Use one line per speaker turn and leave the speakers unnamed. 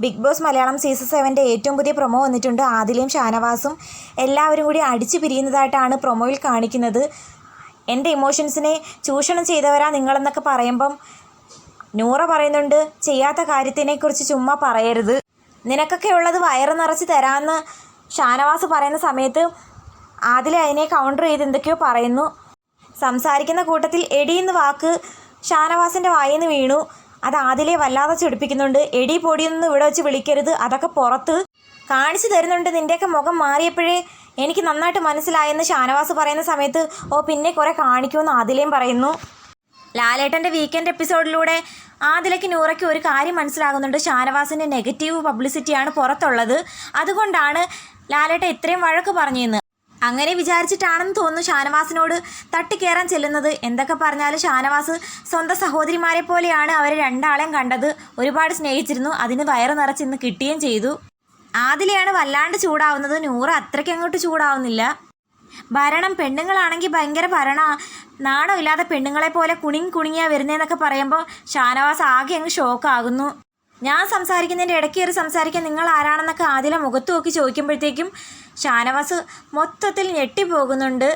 Big boss Malayalam season സെവന്റെ ഏറ്റവും പുതിയ പ്രൊമോ വന്നിട്ടുണ്ട്. ആദിലയും ഷാനവാസും എല്ലാവരും കൂടി അടിച്ചു പിരിയുന്നതായിട്ടാണ് പ്രൊമോയിൽ കാണിക്കുന്നത്. എന്റെ ഇമോഷൻസിനെ ചൂഷണം ചെയ്തവരാ നിങ്ങളെന്നൊക്കെ പറയുമ്പം നൂറ പറയുന്നുണ്ട് ചെയ്യാത്ത കാര്യത്തിനെക്കുറിച്ച് ചുമ്മാ പറയരുത്. നിനക്കൊക്കെ ഉള്ളത് വയറ് നിറച്ച് തരാമെന്ന് ഷാനവാസ് പറയുന്ന സമയത്ത് ആദില അതിനെ കൗണ്ടർ ചെയ്ത് എന്തൊക്കെയോ പറയുന്നു. സംസാരിക്കുന്ന കൂട്ടത്തിൽ എടിയെന്ന് വാക്ക് ഷാനവാസിന്റെ വായിന്ന് വീണു. അത് ആദിലെ വല്ലാതെ ചെടിപ്പിക്കുന്നുണ്ട്. എടി പൊടിയൊന്നും ഇവിടെ വെച്ച് വിളിക്കരുത്. അതൊക്കെ പുറത്ത് കാണിച്ചു തരുന്നുണ്ട്. നിന്റെയൊക്കെ മുഖം മാറിയപ്പോഴേ എനിക്ക് നന്നായിട്ട് മനസ്സിലായെന്ന് ഷാനവാസ് പറയുന്ന സമയത്ത് ഓ പിന്നെ കുറെ കാണിക്കുമെന്ന് ആദിലയും പറയുന്നു. ലാലേട്ടന്റെ വീക്കെൻഡ് എപ്പിസോഡിലൂടെ ആദിലയ്ക്ക് നൂറയ്ക്ക് ഒരു കാര്യം മനസ്സിലാകുന്നുണ്ട്. ഷാനവാസിന്റെ നെഗറ്റീവ് പബ്ലിസിറ്റിയാണ് പുറത്തുള്ളത്. അതുകൊണ്ടാണ് ലാലേട്ടൻ ഇത്രയും വഴക്ക് പറഞ്ഞതെന്ന് അങ്ങനെ വിചാരിച്ചിട്ടാണെന്ന് തോന്നുന്നു ഷാനവാസിനോട് തട്ടിക്കയറാൻ ചെല്ലുന്നത്. എന്തൊക്കെ പറഞ്ഞാലും ഷാനവാസ് സ്വന്തം സഹോദരിമാരെ പോലെയാണ് അവരെ രണ്ടാളെയും കണ്ടത്. ഒരുപാട് സ്നേഹിച്ചിരുന്നു. അതിന് വയറ് നിറച്ച് ഇന്ന് കിട്ടുകയും ചെയ്തു. ആദിലെയാണ് വല്ലാണ്ട് ചൂടാവുന്നത്. നൂറ് അത്രയ്ക്ക് അങ്ങോട്ട് ചൂടാവുന്നില്ല. ഭരണം പെണ്ണുങ്ങളാണെങ്കിൽ ഭയങ്കര ഭരണ നാണമില്ലാതെ പെണ്ണുങ്ങളെ പോലെ കുണിങ് കുണിങ്ങിയാ വരുന്നതെന്നൊക്കെ പറയുമ്പോൾ ഷാനവാസ് ആകെ അങ്ങ് ഷോക്കാകുന്നു ഞാൻ സംസാരിക്കുന്നതിന്റെ ഇടയ്ക്ക് കയറി സംസാരിക്കാൻ നിങ്ങൾ ആരാണെന്നൊക്കെ ആദില മുഖത്ത് നോക്കി ചോദിക്കുമ്പോഴത്തേക്കും ഷാനവാസ് മൊത്തത്തിൽ ഞെട്ടിപ്പോകുന്നുണ്ട്.